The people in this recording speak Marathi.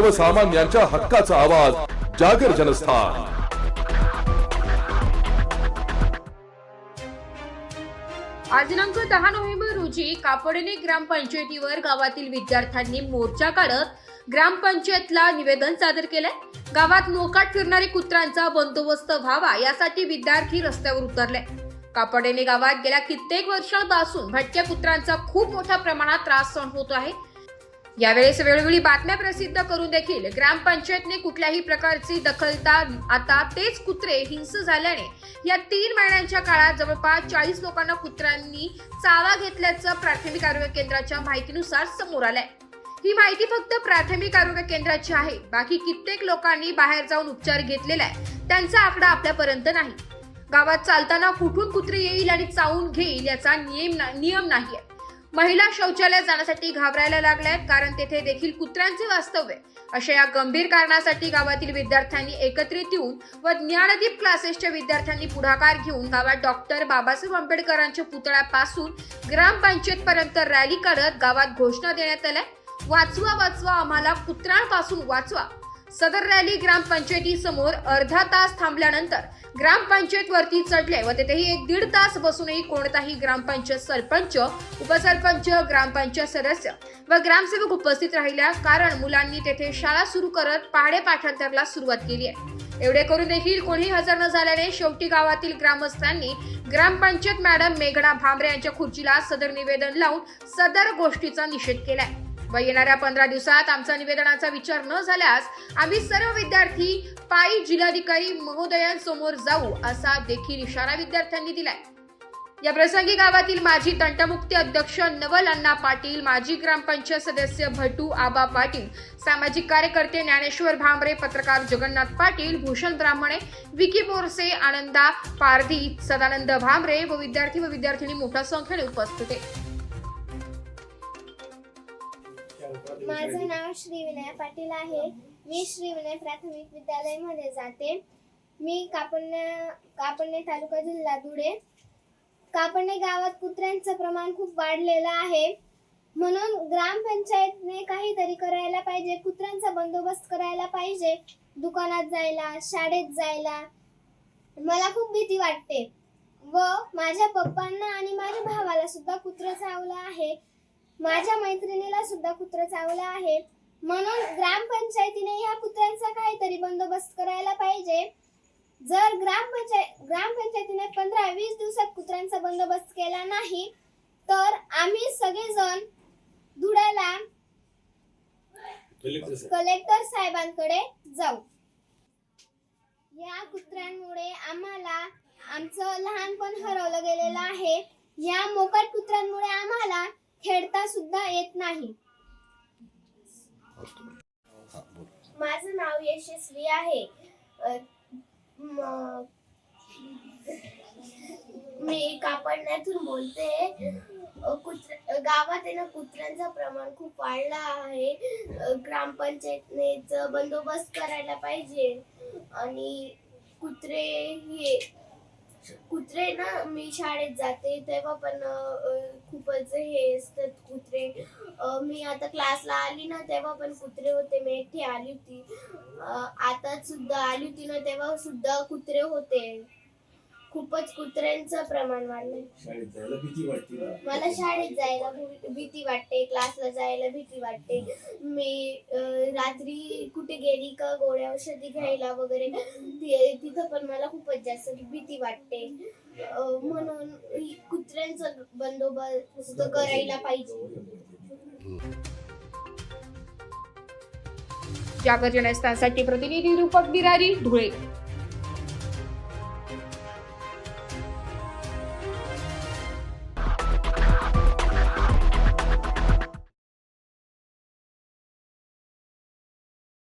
सर्वसामान्यांच्या हक्काचा आवाज जागर जनस्थान. आज दिनांक दहा नोव्हेंबर रोजी कापडणे ग्रामपंचायतीवर गावातील विद्यार्थ्यांनी मोर्चा काढत ग्रामपंचायतला निवेदन सादर केलंय. गावात मोकाट फिरणारी कुत्र्यांचा बंदोबस्त व्हावा यासाठी विद्यार्थी रस्त्यावर उतरले. कापडेने गावात गेल्या कित्येक वर्षांपासून भटक्या कुत्र्यांचा खूप मोठ्या प्रमाणात त्रास सहन होतो आहे. यावेळेस वेळोवेळी बातम्या प्रसिद्ध करून देखील ग्रामपंचायतने कुठल्याही प्रकारची दखलता आता तेच कुत्रे हिंस झाल्याने या तीन महिन्यांच्या काळात जवळपास चाळीस लोकांना कुत्र्यांनी चावा घेतल्याचं प्राथमिक आरोग्य केंद्राच्या माहितीनुसार समोर आलंय. ही माहिती फक्त प्राथमिक आरोग्य केंद्राची आहे. बाकी कित्येक लोकांनी बाहेर जाऊन उपचार घेतलेला आहे. त्यांचा आकडा आपल्यापर्यंत नाही. गावात चालताना कुठून कुत्रे येईल आणि चावून घेईल याचा नियम ना- नियम आहे महिला शौचालयात जाण्यासाठी घाबरायला लागल्यात कारण तेथे देखील कुत्र्यांचे वास्तव्य अशा या गंभीर कारणासाठी गावातील विद्यार्थ्यांनी एकत्रित येऊन व ज्ञानदीप क्लासेसच्या विद्यार्थ्यांनी पुढाकार घेऊन गावात डॉक्टर बाबासाहेब आंबेडकरांच्या पुतळ्यापासून ग्रामपंचायत पर्यंत रॅली काढत गावात घोषणा देण्यात आल्या. वाचवा वाचवा आम्हाला कुत्र्यांपासून वाचवा. सदर रॅली ग्रामपंचायती समोर अर्धा तास थांबल्यानंतर ग्रामपंचायत वरती चढले व तेथेही एक दीड तास बसूनही कोणताही ग्रामपंचायत सरपंच उपसरपंच ग्रामपंचायत सदस्य व ग्रामसेवक उपस्थित राहिल्या कारण मुलांनी तेथे शाळा सुरू करत पहाडे पाठांतरला सुरुवात केली आहे. एवढे करून देखील कोणी हजर न झाल्याने शेवटी गावातील ग्रामस्थांनी ग्रामपंचायत मॅडम मेघना भांबरे यांच्या खुर्चीला सदर निवेदन लावून सदर गोष्टीचा निषेध केलाय. व येणाऱ्या पंधरा दिवसात आमचा निवेदनाचा विचार न झाल्यास आम्ही सर्व विद्यार्थी पायी जिल्हाधिकारी महोदयांसमोर जाऊ असा देखील इशारा विद्यार्थ्यांनी दिलाय. या प्रसंगी गावातील माजी तंटमुक्ती अध्यक्ष नवल अण्णा पाटील माजी ग्रामपंचायत सदस्य भटू आबा पाटील सामाजिक कार्यकर्ते ज्ञानेश्वर भांबरे पत्रकार जगन्नाथ पाटील भूषण ब्राह्मणे विकी बोरसे आनंदा पारधी सदानंद भांबरे व विद्यार्थी व विद्यार्थिनी मोठ्या संख्येने उपस्थित होते. माझं नाव श्री विनय पाटील आहे. मी श्री विनय प्राथमिक विद्यालयामध्ये जाते. मी कापडणे कापडणे तालुका जिल्हा धुळे. कापडणे गावात कुत्र्यांचं प्रमाण खूप वाढलेलं आहे. म्हणून ग्रामपंचायतने काहीतरी करायला पाहिजे कुत्र्यांचा बंदोबस्त करायला पाहिजे दुकानात जायला शाळेत जायला. मला खूप भीती वाटते. व माझ्या पप्पांना आणि माझ्या भावाला सुद्धा कुत्रं चावलं आहे. माझ्या मैत्रिणीला सुद्धा कुत्रं चावलं आहे म्हणून ग्रामपंचायतीने ह्या कुत्र्यांचा काहीतरी बंदोबस्त करायला पाहिजे. जर ग्रामपंचायत ग्रामपंचायतीने पंधरा वीस दिवसात कुत्र्यांचा बंदोबस्त केला नाही तर आम्ही सगळेजण धुळ्याला कलेक्टर साहेबांकडे जाऊ. या कुत्र्यांमुळे आम्हाला आमचं लहानपण हरवलं गेलेलं आहे. या मोकाट कुत्र्यांमुळे आम्हाला खेळता सुद्धा येत नाही. माझं नाव यशस्वी आहे. मी कापडण्यातून बोलते. कुत्र गावात आहे ना कुत्र्यांचं प्रमाण खूप वाढलं आहे. ग्रामपंचायतनेच बंदोबस्त करायला पाहिजे. आणि कुत्रे हे कुत्रे ना मी शाळेत जाते तेव्हा पण खूपच हे असतात कुत्रे. मी आता क्लासला आली ना तेव्हा पण कुत्रे होते मी एकटी आली होती. आता सुद्धा आली होती ना तेव्हा सुद्धा कुत्रे होते. खूपच कुत्र्यांचं प्रमाण वाढलंय. शाळेत जायला भीती वाटते ना. मला शाळेत जायला भी- भीती वाटते क्लासला जायला भीती वाटते. मी अ, रात्री कुठे गेली का गोळ्या औषधी घ्यायला वगैरे ति- तिथं पण मला खूपच जास्त भीती वाटते. अ, म्हणून ही कुत्र्यांचा बंदोबस्त करायला पाहिजे. जागर जनस्थानसाठी प्रतिनिधी रूपक बिरारी धुळे.